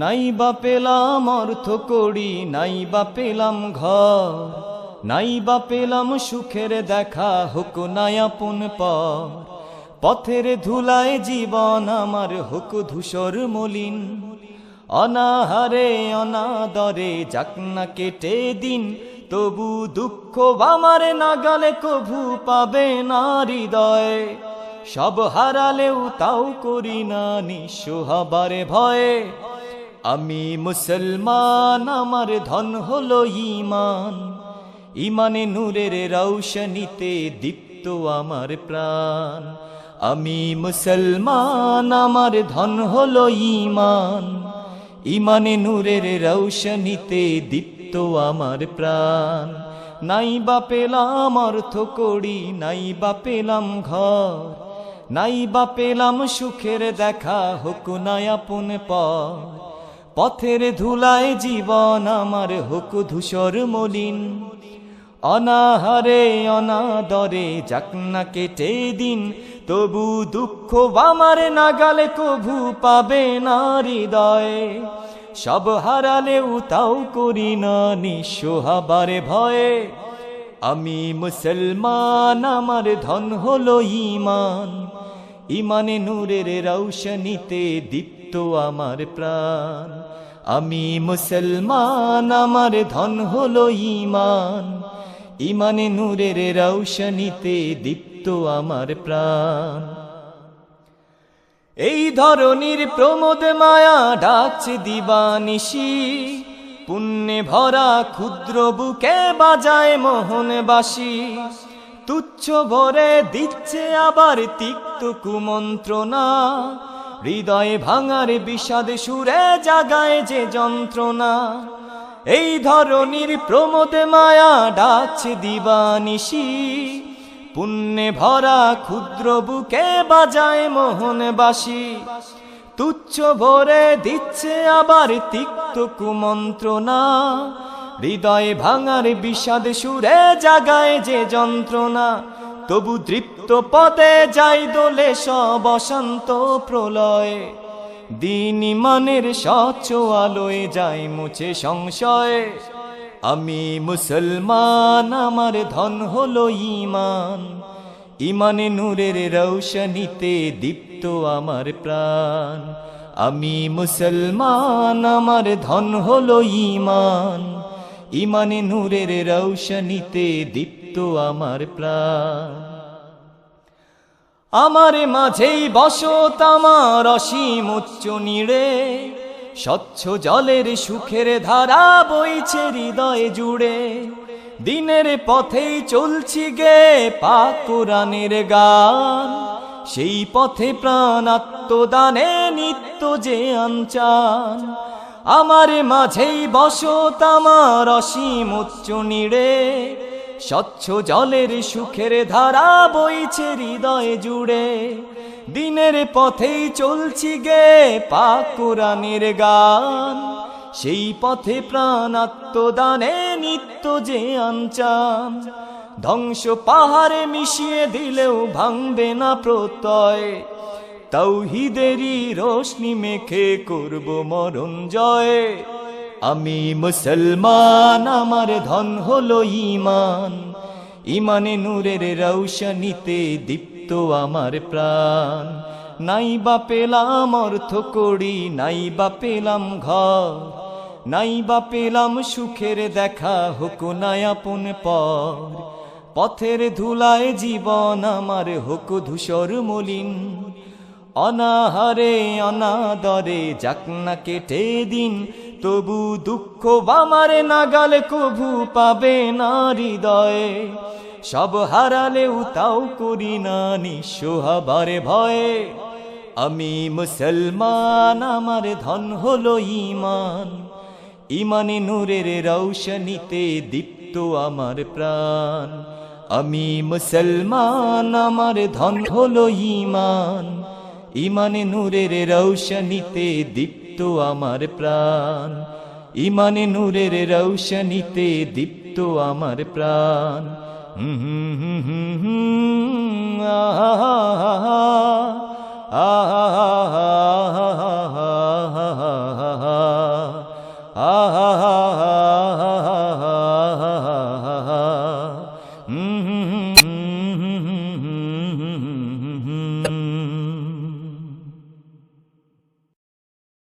নাই বা পেলাম অর্থ করি, নাই বা পেলাম ঘর। নাই বা পেলাম সুখের দেখা, হোক নায়াপন পর পথের ধুলায় জীবন আমার, হোক ধূসর মলিন। অনাহারে, অনাদরে, যাক না কেটে দিন, তবু দুঃখ আমার নাগালে কভু পাবে না হৃদয়। সব হারালেও তাও করি না, নিঃস্ব হবারে ভয়ে। আমি মুসলমান, আমার ধন হলো ইমান ইমানে নূরের রৌশনীতে দীপ্ত আমার প্রাণ। আমি মুসলমান, আমার ধন হলো ইমান ইমানে নূরের রৌশনীতে দীপ্ত আমার প্রাণ। নাই বা পেলাম অর্থ করি নাই বা পেলাম ঘর। নাই বা পেলাম সুখের দেখা, হোক নায়াপন পর পথের ধুলায় জীবন আমার হোক ধূসর মলিন। অনাহারে, অনাদরে যাক না কেটে দিন, তবু দুঃখ আমার নাগালে কভু পাবে না হৃদয়ে। সব হারালেও তাও করি না নিঃস্ব হবারে ভয়ে। আমি মুসলমান, আমার ধন হলো ইমান ইমানে নূরের রৌশনীতে দীপ্ত আমার প্রাণ। আমি মুসলমান, আমার ধন হলো ইমান ইমানে নূরের রৌশনীতে দীপ্ত আমার প্রাণ। এই ধরনের প্রমোদ মায়া ডাকছে দিবানিশি। পুণ্যে ভরা ক্ষুদ্র বুকে বাজায় মোহনবাসী। তুচ্ছ ভরে দিচ্ছে আবার তিক্ত কুমন্ত্রণা। হৃদয়ে ভাঙার বিষাদ সুরে জাগায় যে যন্ত্রণা। এই ধরনের প্রমোদ মায়া ডাকছে দিবানিশি। পুণ্যে ভরা ক্ষুদ্র বুকে বাজায় মোহনবাসী। তুচ্ছ ভরে দিচ্ছে আবার তিক্ত কুমন্ত্রণা। হৃদয়ে ভাঙার বিষাদ সুরে জাগায় যে যন্ত্রণা। তবু দৃপ্ত পদে যাই দোলে সব অশান্ত প্রলয়। দিন ইমানের স্বচ্ছ আলোয় যাই মুছে সংশয়। আমি মুসলমান, আমার ধন হলো ইমান ইমানে নূরের রৌশনীতে দীপ্ত আমার প্রাণ। আমি মুসলমান, আমার ধন হলো ইমান ইমানে নূরের রৌশনীতে দীপ্ত আমার প্রাণ। আমার মাঝেই বসত আমার অসীম উচ্চ নিড়ে, স্বচ্ছ জলের সুখের ধারা বইছে হৃদয়ে জুড়ে। দিনের পথেই চলছি গে পাক কোরআনের গান, সেই পথে প্রাণ আত্মদানে নিত্য যে আনচান আমার মাঝেই বসত আমার অসীম উচ্চ নিড়ে স্বচ্ছ জলের সুখের ধারা বইছে হৃদয়ে জুড়ে। দিনের পথেই চলছি গে পাক কোরআনের গান। সেই পথে প্রাণ আত্মদানে নিত্য যে আনচান ধ্বংস পাহাড়ে মিশিয়ে দিলেও ভাঙবে না প্রত্যয়। তৌহিদেরই রোশনি মেখে করব মরণ জয়। আমি মুসলমান, আমার ধন হলো ইমান ইমানে নূরের রৌশনীতে দীপ্ত আমার প্রাণ। নাই বা পেলাম অর্থ করি নাই বা পেলাম ঘর। নাই বা পেলাম সুখের দেখা, হোক নায়াপন পর। পথের ধুলায় জীবন আমার, হোক ধূসর মলিন। অনাহারে, অনাদরে যাক না কেটে দিন। তবু দুঃখ আমার নাগালে কভু পাবে না হৃদয়ে। সব হারালেও তাও করি না নিঃস্ব ভয়ে। আমি মুসলমান, আমার ধন হলো ইমান ইমানে নূরের রৌশনীতে দীপ্ত আমার প্রাণ। আমি মুসলমান, আমার ধন হলো ইমান ইমানে নূরের রৌশনীতে দীপ্ত আমার প্রাণ। ইমানে নূরের রৌশনীতে দীপ্ত আমার প্রাণ। হুম হুম হুম হুম